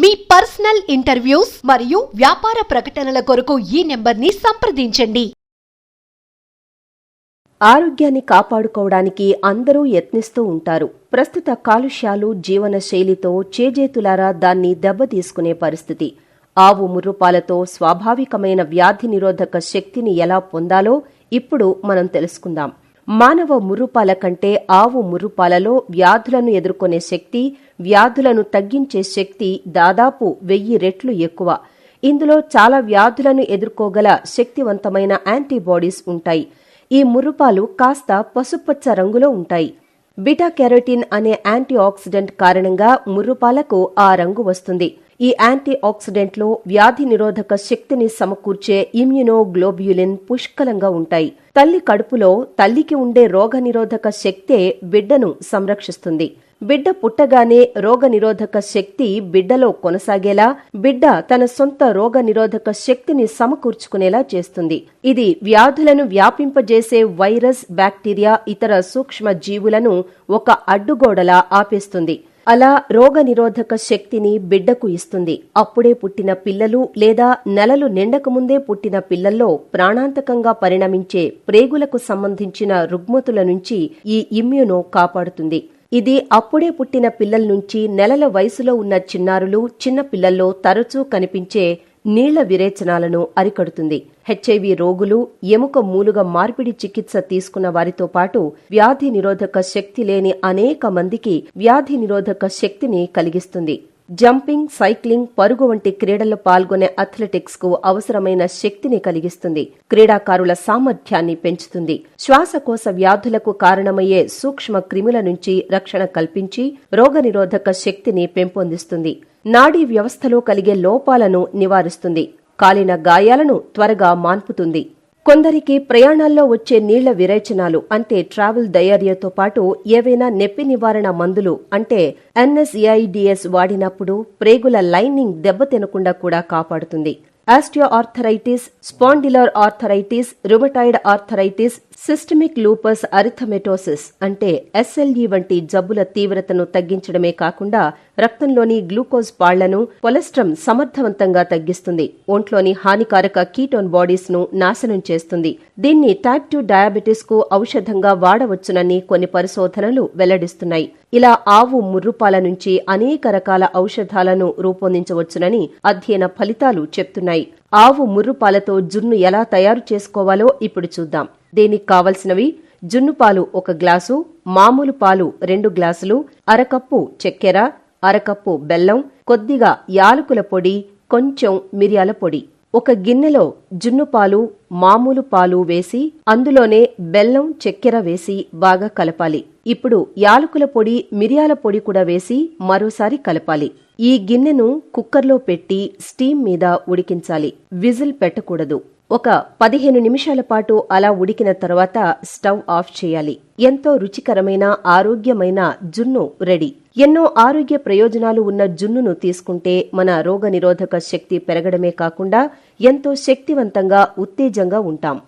మీ personal interviews మరియు వ్యాపార ప్రకటనల కొరకు ఈ నెంబర్ని సంప్రదించండి. ఆరోగ్యాన్ని కాపాడుకోవడానికి అందరూ యత్నిస్తూ ఉంటారు. ప్రస్తుత కాలుష్యాలు జీవనశైలితో చేజేతులారా దాన్ని దెబ్బతీసుకునే పరిస్థితి. ఆవు ముర్రుపాలతో స్వాభావికమైన వ్యాధి నిరోధక శక్తిని ఎలా పొందాలో ఇప్పుడు మనం తెలుసుకుందాం. మానవ ముర్రుపాల కంటే ఆవు మురుపాలలో వ్యాధులను ఎదుర్కొనే శక్తి వ్యాధులను తగ్గించే శక్తి దాదాపు వెయ్యి రెట్లు ఎక్కువ. ఇందులో చాలా వ్యాధులను ఎదుర్కోగల శక్తివంతమైన యాంటీబాడీస్ ఉంటాయి. ఈ మురుపాలు కాస్త పసుపచ్చ రంగులో ఉంటాయి. బీటా కెరోటిన్ అనే యాంటీ ఆక్సిడెంట్ కారణంగా ముర్రుపాలకు ఆ రంగు వస్తుంది. ఈ యాంటీ ఆక్సిడెంట్లో వ్యాధి నిరోధక శక్తిని సమకూర్చే ఇమ్యునోగ్లోబ్యులిన్ పుష్కలంగా ఉంటాయి. తల్లి కడుపులో తల్లికి ఉండే రోగనిరోధక శక్తే బిడ్డను సంరక్షిస్తుంది. బిడ్డ పుట్టగానే రోగనిరోధక శక్తి బిడ్డలో కొనసాగేలా బిడ్డ తన సొంత రోగనిరోధక శక్తిని సమకూర్చుకునేలా చేస్తుంది. ఇది వ్యాధులను వ్యాపింపజేసే వైరస్ బ్యాక్టీరియా ఇతర సూక్ష్మ జీవులను ఒక అడ్డుగోడలా ఆపేస్తుంది. అలా రోగ నిరోధక శక్తిని బిడ్డకు ఇస్తుంది. అప్పుడే పుట్టిన పిల్లలు లేదా నెలలు నిండకముందే పుట్టిన పిల్లల్లో ప్రాణాంతకంగా పరిణమించే ప్రేగులకు సంబంధించిన రుగ్మతుల నుంచి ఈ ఇమ్యూనో కాపాడుతుంది. ఇది అప్పుడే పుట్టిన పిల్లల నుంచి నెలల వయసులో ఉన్న చిన్నారులు చిన్న పిల్లల్లో తరచూ కనిపించే నీళ్ళ విరేచనాలను అరికడుతుంది. హెచ్ఐవి రోగులు ఎముక మూలుగ మార్పిడి చికిత్స తీసుకున్న వారితో పాటు వ్యాధి నిరోధక శక్తి లేని అనేక మందికి వ్యాధి నిరోధక శక్తిని కలిగిస్తుంది. జంపింగ్ సైక్లింగ్ పరుగు వంటి క్రీడల్లో పాల్గొనే అథ్లెటిక్స్కు అవసరమైన శక్తిని కలిగిస్తుంది. క్రీడాకారుల సామర్థ్యాన్ని పెంచుతుంది. శ్వాసకోశ వ్యాధులకు కారణమయ్యే సూక్ష్మ క్రిముల నుంచి రక్షణ కల్పించి రోగనిరోధక శక్తిని పెంపొందిస్తుంది. నాడీ వ్యవస్థలో కలిగే లోపాలను నివారిస్తుంది. కాలిన గాయాలను త్వరగా మాన్పుతుంది. కొందరికి ప్రయాణాల్లో వచ్చే నీళ్ళ విరేచనాలు అంటే ట్రావెల్ డయేరియాతో పాటు ఏవైనా నొప్పి నివారణ మందులు అంటే ఎన్ఎస్ఏఐడిఎస్ వాడినప్పుడు ప్రేగుల లైనింగ్ దెబ్బతినకుండా కూడా కాపాడుతుంది. Osteoarthritis spondylar arthritis rheumatoid arthritis systemic lupus erythematosus అంటే ఎస్ఎల్ఈ వంటి జబ్బుల తీవ్రతను తగ్గించడమే కాకుండా రక్తంలోని గ్లూకోజ్ పాళ్ళను కొలెస్ట్రమ్ సమర్థవంతంగా తగ్గిస్తుంది. ఒంట్లోని హానికారక కీటోన్ బాడీస్ను నాశనం చేస్తుంది. దీన్ని టైప్ టూ డయాబెటీస్కు ఔషధంగా వాడవచ్చునని కొన్ని పరిశోధనలు వెల్లడిస్తున్నాయి. ఇలా ఆవు ముర్రుపాల నుంచి అనేక రకాల ఔషధాలను రూపొందించవచ్చునని అధ్యయన ఫలితాలు చెప్తున్నాయి. ఆవు ముర్రుపాలతో జున్ను ఎలా తయారు చేసుకోవాలో ఇప్పుడు చూద్దాం. దీనికి కావలసినవి జున్ను పాలు ఒక గ్లాసు మామూలు పాలు రెండు గ్లాసులు అరకప్పు చక్కెర అరకప్పు బెల్లం కొద్దిగా యాలకుల పొడి కొంచెం మిరియాల పొడి. ఒక గిన్నెలో జున్ను పాలు మామూలు పాలు వేసి అందులోనే బెల్లం చక్కెర వేసి బాగా కలపాలి. ఇప్పుడు యాలకుల పొడి మిరియాల పొడి కూడా వేసి మరోసారి కలపాలి. ఈ గిన్నెను కుక్కర్లో పెట్టి స్టీమ్ మీద ఉడికించాలి. విజిల్ పెట్టకూడదు. ఒక పదిహేను నిమిషాల పాటు అలా ఉడికిన తర్వాత స్టవ్ ఆఫ్ చేయాలి. ఎంతో రుచికరమైన ఆరోగ్యమైన జున్ను రెడీ. ఎన్నో ఆరోగ్య ప్రయోజనాలు ఉన్న జున్నును తీసుకుంటే మన రోగనిరోధక శక్తి పెరగడమే కాకుండా ఎంతో శక్తివంతంగా ఉత్తేజంగా ఉంటాం.